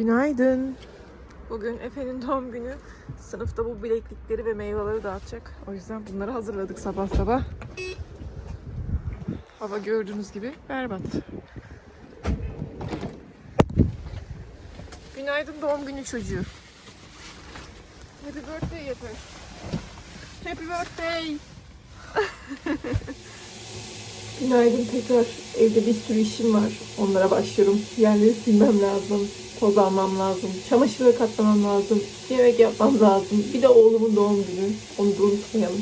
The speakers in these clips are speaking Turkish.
Günaydın. Bugün Efe'nin doğum günü. Sınıfta bu bileklikleri ve meyveleri dağıtacak. O yüzden bunları hazırladık sabah sabah. Hava gördüğünüz gibi berbat. Günaydın doğum günü çocuğu. Happy birthday Efe. Happy birthday. Günaydın tekrar. Evde bir sürü işim var. Onlara başlıyorum. Yerleri silmem lazım. Toz almam lazım. Çamaşırları katlamam lazım. Yemek yapmam lazım. Bir de oğlumun doğum günü. Onu da unutmayalım.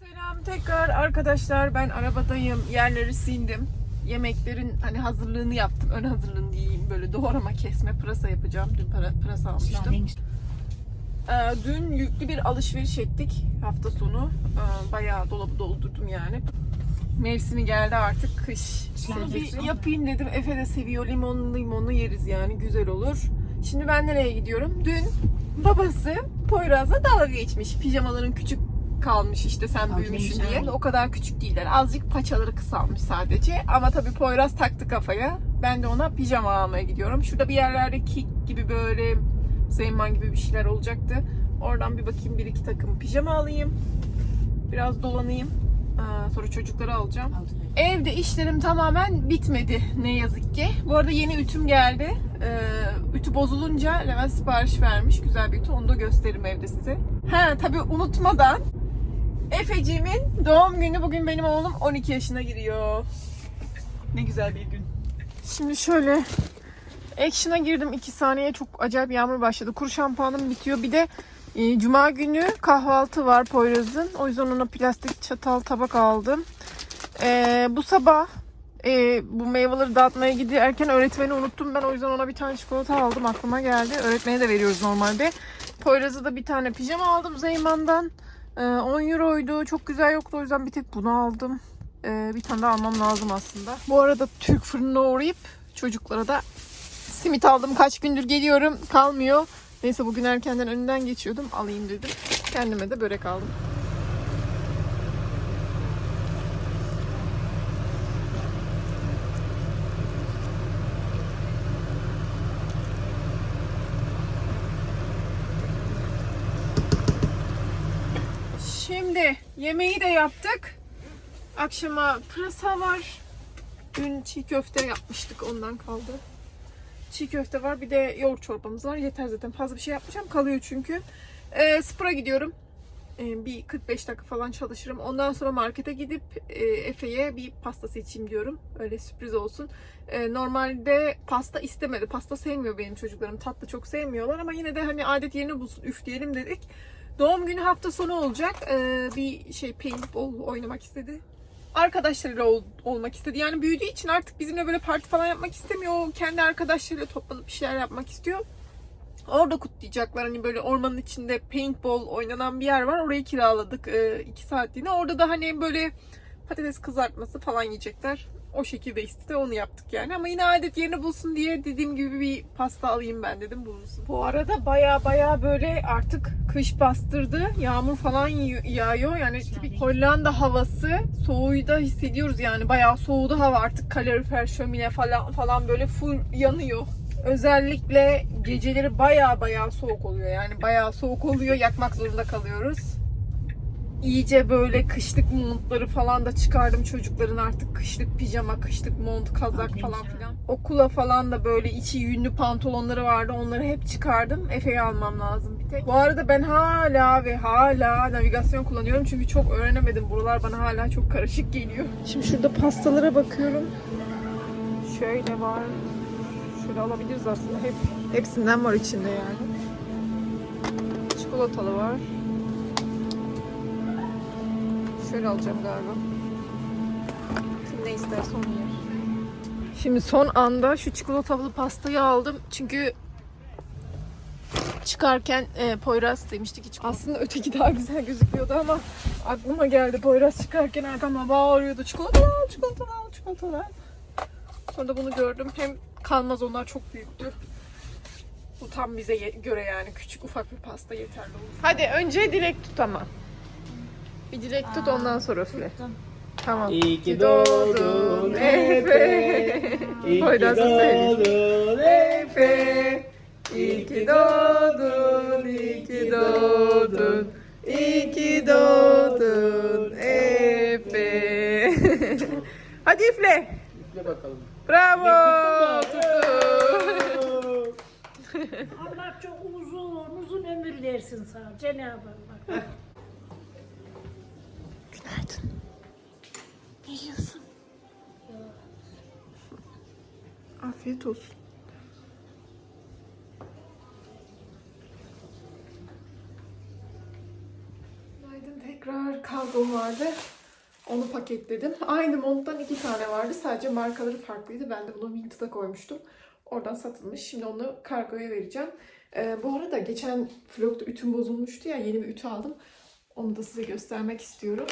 Selam tekrar arkadaşlar. Ben arabadayım. Yerleri sildim. Yemeklerin hani hazırlığını yaptım. Ön hazırlığını diyeyim. Böyle doğrama, kesme, pırasa yapacağım. Dün para, pırasa almıştım. Ee, dün yüklü bir alışveriş ettik hafta sonu. Ee, bayağı dolabı doldurdum yani. Mevsimi geldi artık kış. Bir yapayım dedim. Efe de seviyor. Limonlu limonlu yeriz yani. Güzel olur. Şimdi ben nereye gidiyorum? Dün babası Poyraz'la dalga geçmiş. Pijamaların küçük kalmış işte sen büyümüşsün diye. O kadar küçük değiller. Azıcık paçaları kısalmış sadece. Ama tabii Poyraz taktı kafaya. Ben de ona pijama almaya gidiyorum. Şurada bir yerlerde kik gibi böyle Zeyman gibi bir şeyler olacaktı. Oradan bir bakayım bir iki takım pijama alayım. Biraz dolanayım. Aa, sonra çocukları alacağım. Evde işlerim tamamen bitmedi ne yazık ki. Bu arada yeni ütüm geldi. Ee, ütü bozulunca Levent sipariş vermiş. Güzel bir ütü. Onu da gösteririm evde size. Ha tabii unutmadan Efeciğimin doğum günü. Bugün benim oğlum 12 yaşına giriyor. Ne güzel bir gün. Şimdi şöyle Action'a girdim 2 saniye çok acayip yağmur başladı. Kuru şampuanım bitiyor. Bir de e, cuma günü kahvaltı var Poyraz'ın. O yüzden ona plastik çatal tabak aldım. E, bu sabah e, bu meyveleri dağıtmaya giderken öğretmeni unuttum. Ben o yüzden ona bir tane çikolata aldım. Aklıma geldi. Öğretmene de veriyoruz normalde. Poyraz'a da bir tane pijama aldım Zeyman'dan. E, 10 euroydu. Çok güzel yoktu. O yüzden bir tek bunu aldım. E, bir tane daha almam lazım aslında. Bu arada Türk fırınına uğrayıp çocuklara da simit aldım. Kaç gündür geliyorum. Kalmıyor. Neyse bugün erkenden önünden geçiyordum. Alayım dedim. Kendime de börek aldım. Şimdi yemeği de yaptık. Akşama pırasa var. Dün çiğ köfte yapmıştık ondan kaldı. Çiğ köfte var bir de yoğurt çorbamız var. Yeter zaten fazla bir şey yapmayacağım kalıyor çünkü. Ee, spora gidiyorum. Ee, bir 45 dakika falan çalışırım. Ondan sonra markete gidip e, Efe'ye bir pasta seçeyim diyorum. Öyle sürpriz olsun. Ee, normalde pasta istemedi. Pasta sevmiyor benim çocuklarım. Tatlı çok sevmiyorlar ama yine de hani adet yerini bulsun üfleyelim dedik. Doğum günü hafta sonu olacak. Ee, bir şey paintball oynamak istedi arkadaşlarıyla ol- olmak istedi. Yani büyüdüğü için artık bizimle böyle parti falan yapmak istemiyor. O kendi arkadaşlarıyla toplanıp bir şeyler yapmak istiyor. Orada kutlayacaklar. Hani böyle ormanın içinde paintball oynanan bir yer var. Orayı kiraladık 2 saatliğine. Orada da hani böyle patates kızartması falan yiyecekler. O şekilde istedi onu yaptık yani. Ama yine adet yerini bulsun diye dediğim gibi bir pasta alayım ben dedim bulunsun. Bu arada baya baya böyle artık kış bastırdı. Yağmur falan yağ- yağıyor. Yani tipik Hollanda havası. Soğuğu da hissediyoruz yani. Bayağı soğudu hava artık. Kalorifer, şömine falan falan böyle full yanıyor. Özellikle geceleri baya baya soğuk oluyor. Yani baya soğuk oluyor. Yakmak zorunda kalıyoruz iyice böyle kışlık montları falan da çıkardım çocukların artık kışlık pijama, kışlık mont, kazak falan filan. Okula falan da böyle içi yünlü pantolonları vardı. Onları hep çıkardım. Efe'yi almam lazım bir tek. Bu arada ben hala ve hala navigasyon kullanıyorum. Çünkü çok öğrenemedim. Buralar bana hala çok karışık geliyor. Şimdi şurada pastalara bakıyorum. Şöyle var. Şöyle alabiliriz aslında. Hep hepsinden var içinde yani. Çikolatalı var. Şöyle alacağım galiba. Kim ne isterse onu yer. Şimdi son anda şu çikolatalı pastayı aldım. Çünkü çıkarken e, Poyraz demiştik çikolata. Aslında öteki daha güzel gözüküyordu ama aklıma geldi. Poyraz çıkarken arkamda bağırıyordu. Çikolata al, çikolata al, çikolata al. Sonra da bunu gördüm. Hem kalmaz onlar çok büyüktü. Bu tam bize göre yani küçük ufak bir pasta yeterli olur. Hadi önce dilek tut ama. Bir dilek tut ondan sonra üfle. Tamam. İyi ki doğdun Efe. İyi ki Poyraz'ı söyleyeyim. doğdun Efe, iyi ki doğdun, iyi ki doğdun, iyi ki doğdun Efe. Hadi üfle. Üfle bakalım. Bravo. Tuttu. Allah çok uzun, uzun ömür versin sana Cenab-ı Allah. Ne yiyorsun? Afiyet olsun. Günaydın tekrar kargom vardı. Onu paketledim. Aynı monttan iki tane vardı. Sadece markaları farklıydı. Ben de bunu Winted'a koymuştum. Oradan satılmış. Şimdi onu kargoya vereceğim. Ee, bu arada geçen vlogda ütüm bozulmuştu ya. Yeni bir ütü aldım. Onu da size göstermek istiyorum.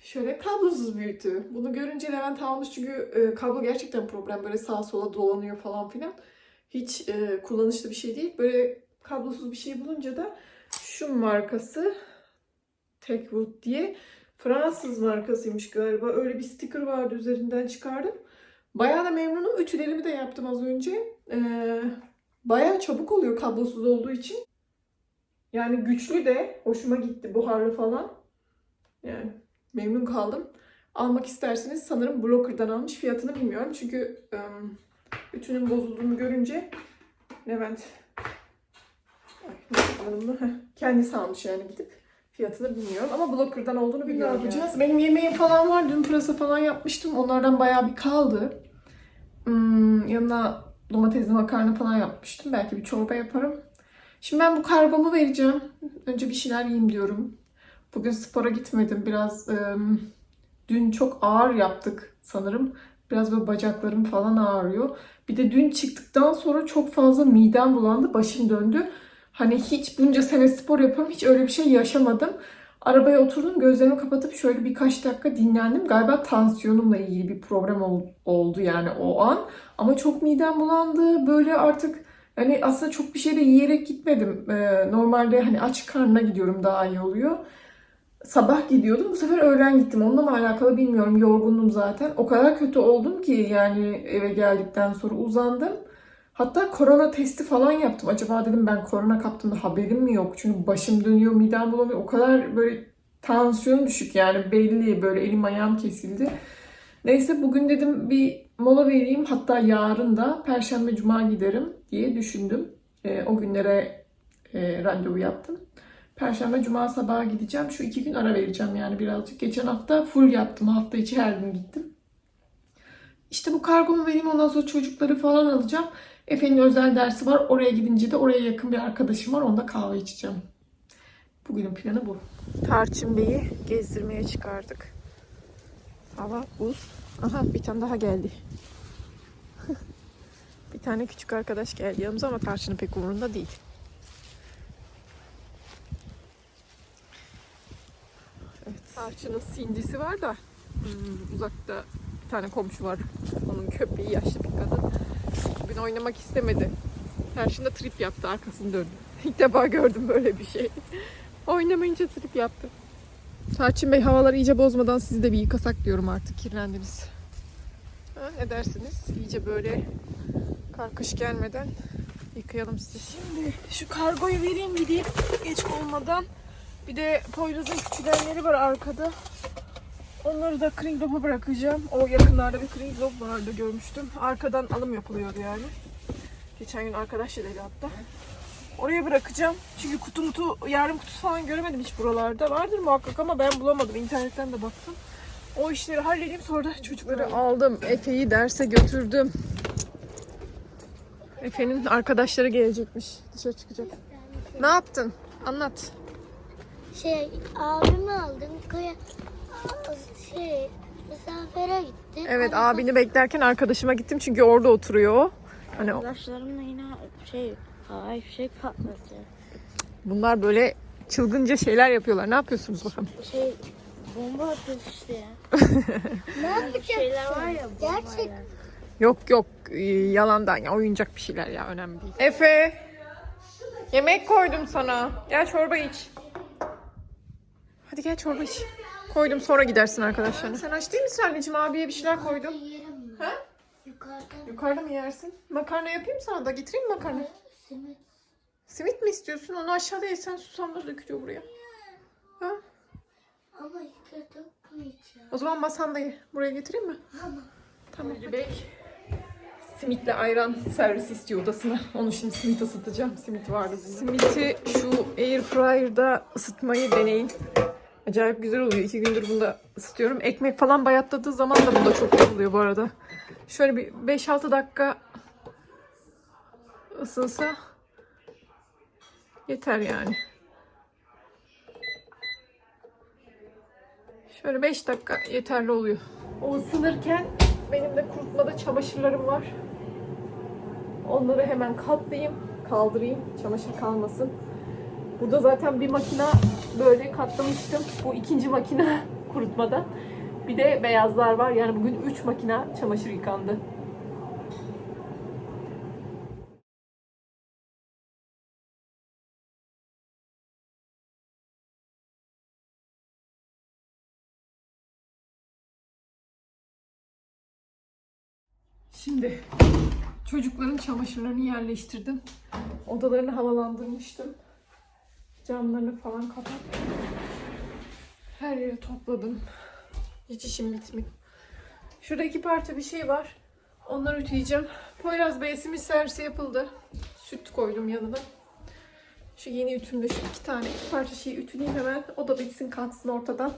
Şöyle kablosuz bir ütü. Bunu görünce Levent almış çünkü e, kablo gerçekten problem. Böyle sağa sola dolanıyor falan filan. Hiç e, kullanışlı bir şey değil. Böyle kablosuz bir şey bulunca da şu markası Techwood diye Fransız markasıymış galiba. Öyle bir sticker vardı üzerinden çıkardım. Bayağı da memnunum. Ütülerimi de yaptım az önce. Ee, bayağı çabuk oluyor kablosuz olduğu için. Yani güçlü de hoşuma gitti buharlı falan. Yani memnun kaldım. Almak isterseniz sanırım Blocker'dan almış. Fiyatını bilmiyorum. Çünkü ım, ütünün bozulduğunu görünce Levent kendisi almış yani gidip. Fiyatını bilmiyorum ama Blocker'dan olduğunu biliyorum. Ne yapacağız? Benim yemeğim falan var. Dün pırasa falan yapmıştım. Onlardan bayağı bir kaldı. Hmm, yanına domatesli makarna falan yapmıştım. Belki bir çorba yaparım. Şimdi ben bu kargomu vereceğim. Önce bir şeyler yiyeyim diyorum. Bugün spora gitmedim. Biraz ım, dün çok ağır yaptık sanırım. Biraz böyle bacaklarım falan ağrıyor. Bir de dün çıktıktan sonra çok fazla midem bulandı. Başım döndü. Hani hiç bunca sene spor yapıyorum. Hiç öyle bir şey yaşamadım. Arabaya oturdum. Gözlerimi kapatıp şöyle birkaç dakika dinlendim. Galiba tansiyonumla ilgili bir problem ol- oldu yani o an. Ama çok midem bulandı. Böyle artık hani aslında çok bir şey de yiyerek gitmedim. Ee, normalde hani aç karnına gidiyorum daha iyi oluyor. Sabah gidiyordum. Bu sefer öğlen gittim. Onunla mı alakalı bilmiyorum. Yorgundum zaten. O kadar kötü oldum ki yani eve geldikten sonra uzandım. Hatta korona testi falan yaptım. Acaba dedim ben korona kaptım da haberim mi yok? Çünkü başım dönüyor, midem bulanıyor. O kadar böyle tansiyon düşük yani belli. Böyle elim ayağım kesildi. Neyse bugün dedim bir mola vereyim. Hatta yarın da Perşembe Cuma giderim diye düşündüm. Ee, o günlere e, randevu yaptım. Perşembe, Cuma sabaha gideceğim. Şu iki gün ara vereceğim yani birazcık. Geçen hafta full yaptım. Hafta içi her gün gittim. İşte bu kargomu vereyim. Ondan sonra çocukları falan alacağım. Efe'nin özel dersi var. Oraya gidince de oraya yakın bir arkadaşım var. Onda kahve içeceğim. Bugünün planı bu. Tarçın Bey'i gezdirmeye çıkardık. Hava buz. Aha bir tane daha geldi. bir tane küçük arkadaş geldi yanımıza ama Tarçın'ın pek umurunda değil. Tarçın'ın sindisi var da hmm, uzakta bir tane komşu var. Onun köpeği yaşlı bir kadın. Bugün oynamak istemedi. Tarçın da trip yaptı arkasını döndü. İlk defa gördüm böyle bir şey. Oynamayınca trip yaptı. Tarçın Bey havaları iyice bozmadan sizi de bir yıkasak diyorum artık kirlendiniz. Ha, ne dersiniz? İyice böyle karkış gelmeden yıkayalım sizi. Şimdi şu kargoyu vereyim gideyim geç olmadan. Bir de Poyraz'ın küçülenleri var arkada. Onları da Kringlop'a bırakacağım. O yakınlarda bir Kringlop vardı görmüştüm. Arkadan alım yapılıyordu yani. Geçen gün arkadaşlarıyla hatta. Oraya bırakacağım. Çünkü kutu mutu, yarım kutusu falan göremedim hiç buralarda. Vardır muhakkak ama ben bulamadım. İnternetten de baktım. O işleri halledeyim sonra da çocukları aldım. Efe'yi derse götürdüm. Efe'nin arkadaşları gelecekmiş. Dışarı çıkacak. Ne yaptın? Anlat. Şey abimi aldım köye şey misafire gittim. Evet abini beklerken arkadaşıma gittim çünkü orada oturuyor. Hani o- Arkadaşlarımla yine şey havai fişek patlatacak. bunlar böyle çılgınca şeyler yapıyorlar. Ne yapıyorsunuz bakalım? Şey bomba atıyoruz işte ya. ne yapacaksın? Şeyler var ya Gerçek. Yok yok e, yalandan ya oyuncak bir şeyler ya önemli değil. Efe Yemek koydum sana. Gel çorba iç. Hadi gel çorba iç. Koydum sonra gidersin arkadaşlarına. Sen aç değil misin anneciğim? Abiye bir şeyler koydum. Yerim mi? Ha? Yukarıda mı yersin? Makarna yapayım sana da. Getireyim mi makarna? simit. Simit mi istiyorsun? Onu aşağıda yesen susamda dökülüyor buraya. Ha? Ama yukarıdan koyacağım. O zaman masanda ye. Buraya getireyim mi? Ama Tamam. Bey simitle ayran servis istiyor odasına. Onu şimdi simit ısıtacağım. Simit vardı. Simiti şu air fryer'da ısıtmayı deneyin. Acayip güzel oluyor. İki gündür bunda ısıtıyorum. Ekmek falan bayatladığı zaman da bunda çok güzel oluyor bu arada. Şöyle bir 5-6 dakika ısınsa yeter yani. Şöyle 5 dakika yeterli oluyor. O ısınırken benim de kurutmada çamaşırlarım var. Onları hemen katlayayım, kaldırayım. Çamaşır kalmasın. Burada zaten bir makina böyle katlamıştım. Bu ikinci makina kurutmada. Bir de beyazlar var. Yani bugün 3 makina çamaşır yıkandı. Şimdi çocukların çamaşırlarını yerleştirdim. Odalarını havalandırmıştım. Camlarını falan kapattım. Her yeri topladım. Hiç işim bitmiyor. Şurada iki parça bir şey var. Onları ütüleyeceğim. Poyraz Bey simit servisi yapıldı. Süt koydum yanına. Şu yeni ütümde şu iki tane iki parça şeyi ütüleyeyim hemen. O da bitsin kalksın ortadan.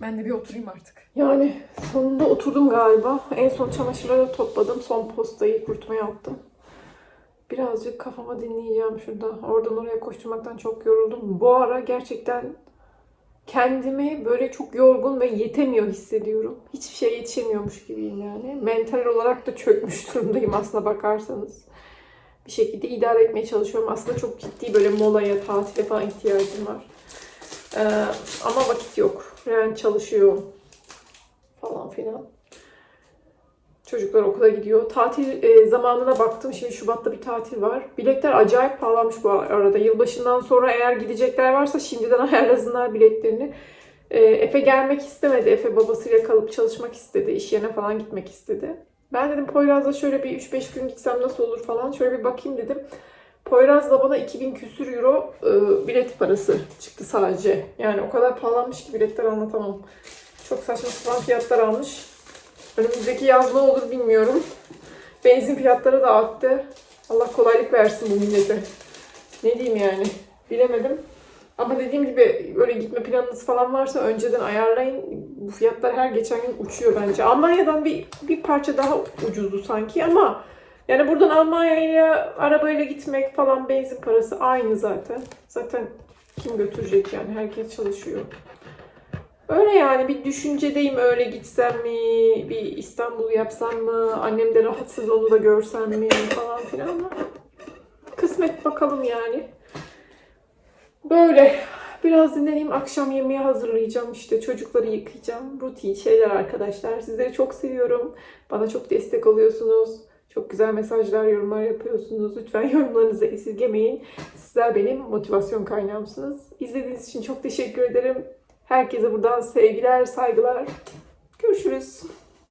Ben de bir oturayım artık. Yani sonunda oturdum galiba. En son çamaşırları topladım. Son postayı kurutmaya attım. Birazcık kafama dinleyeceğim şurada. Oradan oraya koşturmaktan çok yoruldum. Bu ara gerçekten kendimi böyle çok yorgun ve yetemiyor hissediyorum. Hiçbir şey yetişemiyormuş gibiyim yani. Mental olarak da çökmüş durumdayım aslına bakarsanız. Bir şekilde idare etmeye çalışıyorum. Aslında çok ciddi böyle molaya, tatile falan ihtiyacım var. Ee, ama vakit yok. Yani çalışıyor falan filan. Çocuklar okula gidiyor. Tatil e, zamanına baktım. Şimdi Şubat'ta bir tatil var. Biletler acayip pahalanmış bu arada. Yılbaşından sonra eğer gidecekler varsa şimdiden ayarlasınlar biletlerini. E, Efe gelmek istemedi. Efe babasıyla kalıp çalışmak istedi. İş yerine falan gitmek istedi. Ben dedim Poyraz'la şöyle bir 3-5 gün gitsem nasıl olur falan. Şöyle bir bakayım dedim. Poyraz da bana 2000 küsür euro e, bilet parası çıktı sadece. Yani o kadar pahalanmış ki biletler anlatamam. Çok saçma sapan fiyatlar almış. Önümüzdeki yaz ne olur bilmiyorum. Benzin fiyatları da arttı. Allah kolaylık versin bu millete. Ne diyeyim yani. Bilemedim. Ama dediğim gibi öyle gitme planınız falan varsa önceden ayarlayın. Bu fiyatlar her geçen gün uçuyor bence. Almanya'dan bir, bir parça daha ucuzdu sanki ama yani buradan Almanya'ya arabayla gitmek falan benzin parası aynı zaten. Zaten kim götürecek yani herkes çalışıyor. Öyle yani bir düşüncedeyim öyle gitsem mi, bir İstanbul yapsam mı, annem de rahatsız onu da görsem mi falan filan ama kısmet bakalım yani. Böyle biraz dinleneyim akşam yemeği hazırlayacağım işte çocukları yıkayacağım. Rutin şeyler arkadaşlar. Sizleri çok seviyorum. Bana çok destek oluyorsunuz. Çok güzel mesajlar, yorumlar yapıyorsunuz. Lütfen yorumlarınızı esirgemeyin. Sizler benim motivasyon kaynağımsınız. İzlediğiniz için çok teşekkür ederim. Herkese buradan sevgiler, saygılar. Görüşürüz.